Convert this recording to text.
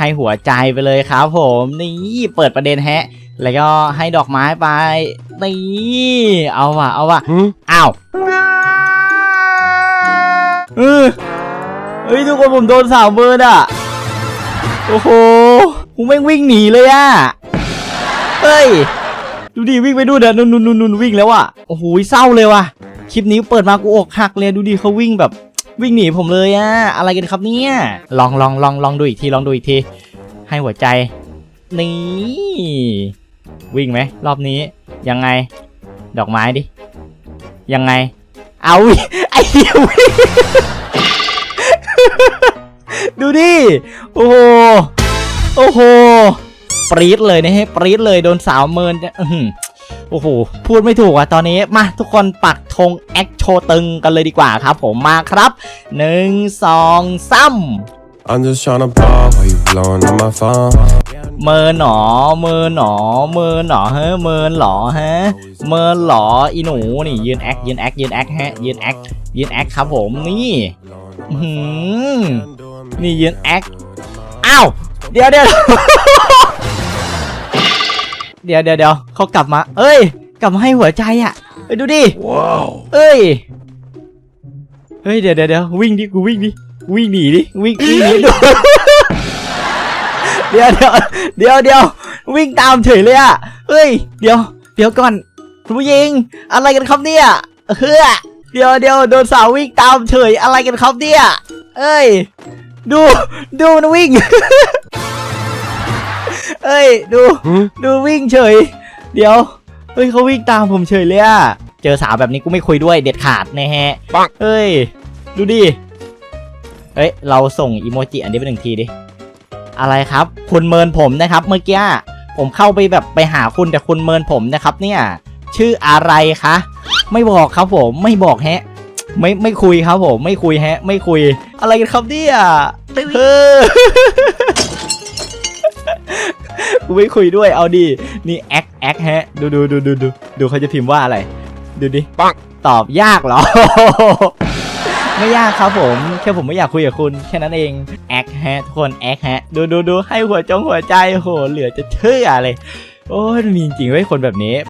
ให้หัวใจไปเลยครับผมนี่เปิดประเด็นแฮะ แล้วก็ให้ดอกไม้ไปนี่เอาว่ะเอาว่ะ Hmm? อ้าวเออเฮ้ยทุกคนผมโดนสาวเบิร์ดอะโอ้โหผมแม่งวิ่งหนีเลยอะเฮ้ยดูดิวิ่งไปดูเดี๋ยวนุ่นนุ่นนุ่นนุ่นวิ่งแล้วอะโอ้โหเศร้าเลยว่ะคลิปนี้เปิดมากูอกหักเลยดูดิเขาวิ่งแบบ วิ่งหนีผมเลยอะอะไรกันครับเนี่ย ลองลองลองลองดูอีกทีลองดูอีกที ให้หัวใจ นี่วิ่งไหมรอบนี้ ยังไง ดอกไม้ดิ ยังไง เอาไอ้เหี้ยวดูดิ โอ้โห โอ้โห ปรี๊ดเลยนะฮะปรี๊ดเลยโดนสาวเมินอื โอ้โห พูดไม่ถูกอะตอนนี้มาทุกคนปักธงแอคโชว์ตึงกันเลยดีกว่าครับ ผมมาครับหนึ่งสองสาม I'm just tryna ball while you blowing on my phone. เมินหนอเมินหนอเมินหนอเฮ้เมินหรอฮะเมินหรออีหนูนี่ยืนแอคยืนแอคยืนแอคฮะยืนแอคยืนแอคครับผมนี่อื้อหือนี่ยืนแอคอ้าวเดี๋ยวเดี๋ยว เดี๋ยวเดี๋ยวเดี๋ยวเขากลับมา เอ้ย กลับมาให้หัวใจอะเอ้ยดูดิ Wow. เอ้ย เฮ้ยเดี๋ยวเดี๋ยวเดี๋ยววิ่งดิกูวิ่งดิวิ่งหนีดิวิ่งวิ่งหนีดูเดี๋ยวเดี๋ยวเดี๋ยวเดี๋ยววิ่งตามเฉยเลยอะเฮ้ย เดี๋ยว เดี๋ยวก่อนคุณผู้หญิงอะไรกันครับเนี่ยเฮ้ยเดี๋ยวเดี๋ยวโดนสาววิ่งตามเฉยอะไรกันครับเนี่ยเอ้ย ดูดูมันวิ่ง เอ้ย ดู Hmm? ดูวิ่งเฉย เดี๋ยว เฮ้ยเขาวิ่งตามผมเฉยเลยอะเจอสาวแบบนี้กูไม่คุยด้วยเด็ดขาดนะฮะปังเฮ้ย ดูดิ เฮ้ย เราส่งอีโมจิอันนี้ไปหนึ่งทีดิ อะไรครับ คุณเมินผมนะครับ เมื่อกี้ ผมเข้าไปแบบไปหาคุณแต่คุณเมินผมนะครับ เนี่ย ชื่ออะไรคะ ไม่บอกครับผม ไม่บอกแฮะไม่ไม่คุยครับผม ไม่คุยแฮะ ไม่คุย อะไรกันครับเนี่ยเออ กูไม่คุยด้วยเอาดินี่แอคแอคฮะ ดูดูดูดูดูดูเขาจะพิมพ์ว่าอะไร ดูดิปังตอบยากเหรอ ไม่ยากครับผมแค่ผมไม่อยากคุยกับคุณแค่นั้นเองแอคฮะทุกคนแอคฮะ ดูดูดูให้หัวจงหัวใจโหเหลือจะเชื่อเลย โอ้ยมีจริงๆเว้ยคนแบบนี้